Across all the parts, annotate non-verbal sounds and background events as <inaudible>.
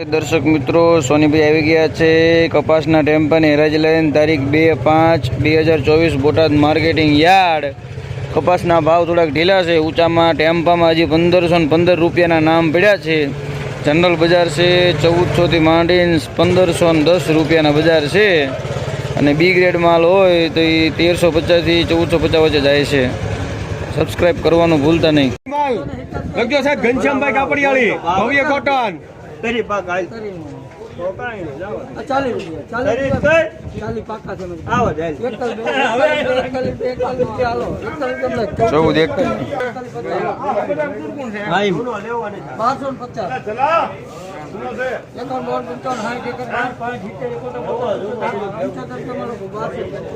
દર્શક મિત્રો, સોનીભાઈ આવી ગયા છે કપાસના ટેમ્પાની હરાજી લઈને તારીખ બે પાંચ બે હજાર ચોવીસ, બોટાદ માર્કેટિંગ યાર્ડ. કપાસના ભાવ થોડાક ઢીલા છે. ઊંચામાં, ટેમ્પામાં હજી પંદરસો ને પંદર રૂપિયાના નામ પડ્યા છે. જનરલ બજાર છે ચૌદસોથી માંડીને પંદરસો ને દસ રૂપિયાના બજાર છે. અને બી ગ્રેડ માલ હોય તો એ તેરસો પચાસથી ચૌદસો પચાસ વચ્ચે જાય છે. સબસ્ક્રાઇબ કરવાનું ભૂલતા નહીં. ઘનશ્યામભાઈ કાપડિયાળી. ભવ્ય કોટન તરી પાક હાલ ચૌદ એક. બારસો પચાસ.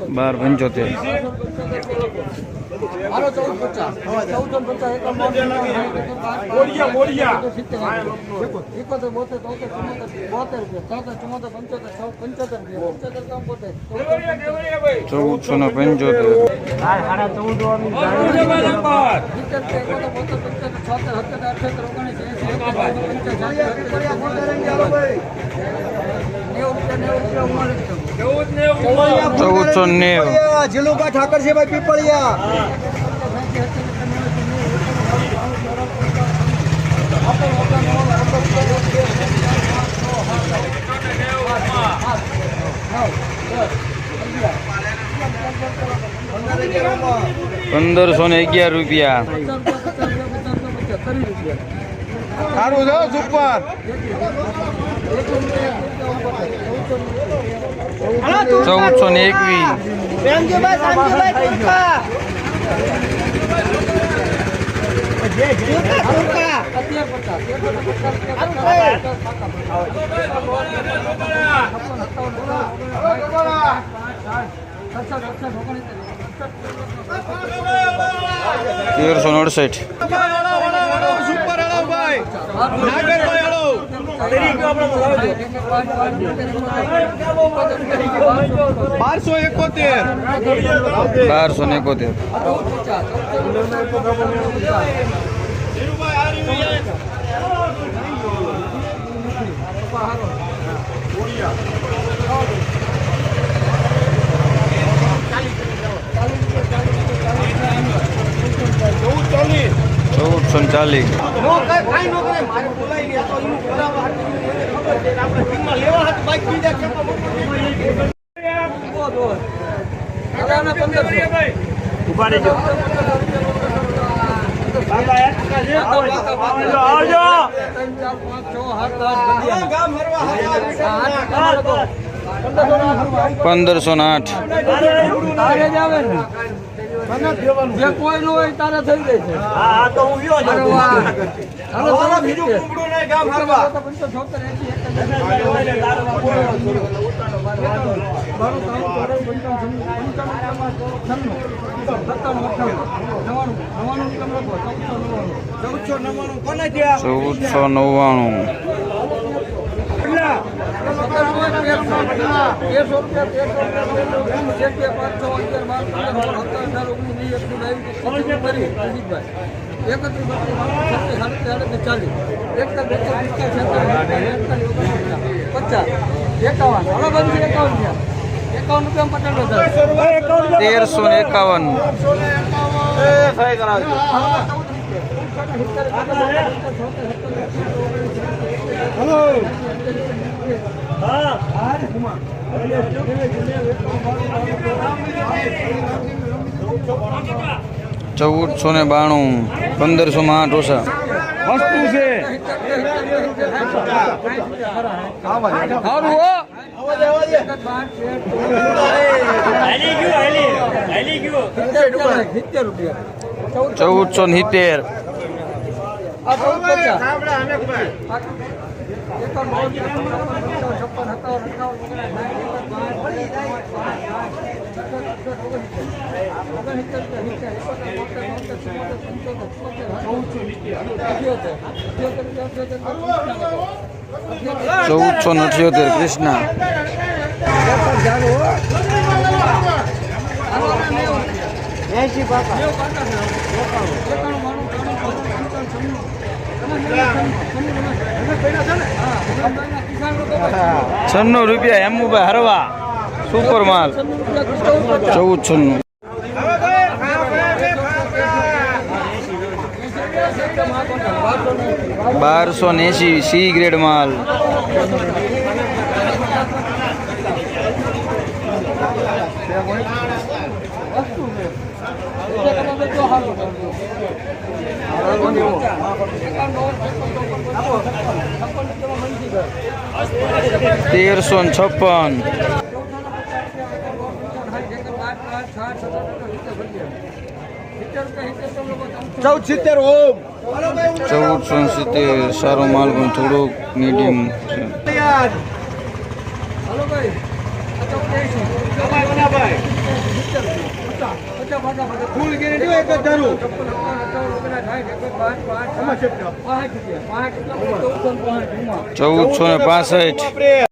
બાર પંચોતેર. ચૌદસો ને પંચોતેર, છ, પંચોતેર ચૌદસો નેવું જીલુભા ઠાકર છે ભાઈ પીપળિયા પંદરસો ને અગિયાર રૂપિયા સારું છે સુપર. ચૌદસો ને એકવીસ. તેરસો ને અડસઠ. સુપર હળો ભાઈ નાગરભાઈ હળો. બારસો એકોતેર. બારસો ને એકોતેર. ચૌદસો ને ચાલીસ ઊભા આવજો પંદરસો ને આઠ. જ કોઈ નું હોય તારે થઈ જાય છે. હા તો હું <laughs> બીજું નહીં ગામ હરવા નવ્વાણું કોને થયા? ચૌદસો નવ્વાણું તેરસો ને એકાવન. હવે બંધ એકાવન થયા એકાવન રૂપિયા પચાસ હજાર તેરસો ને એકાવન ચૌદસો ને બાણું પંદરસો માં આઠ ઓછા વસ્તુ છે. ચૌદસો ને સિત્તેર. ચૌદસો ને અઠ્યોતેર કૃષ્ણા. છન્નું રૂપિયા હેમુભાઈ હરવા. સુપર માલ. ચૌદ છન્નું. બારસો ને એસી સી ગ્રેડ માલ. તેરસો છપ્પન. ચૌદ સિત્તેર ઓમ. ચૌદસો સિત્તેર સારો માલ પણ થોડોક મીડિયમ ચૌદ. ફૂલ ગેરંટી હોય એક જ ધારું. ચૌદસો ને પાંસઠ.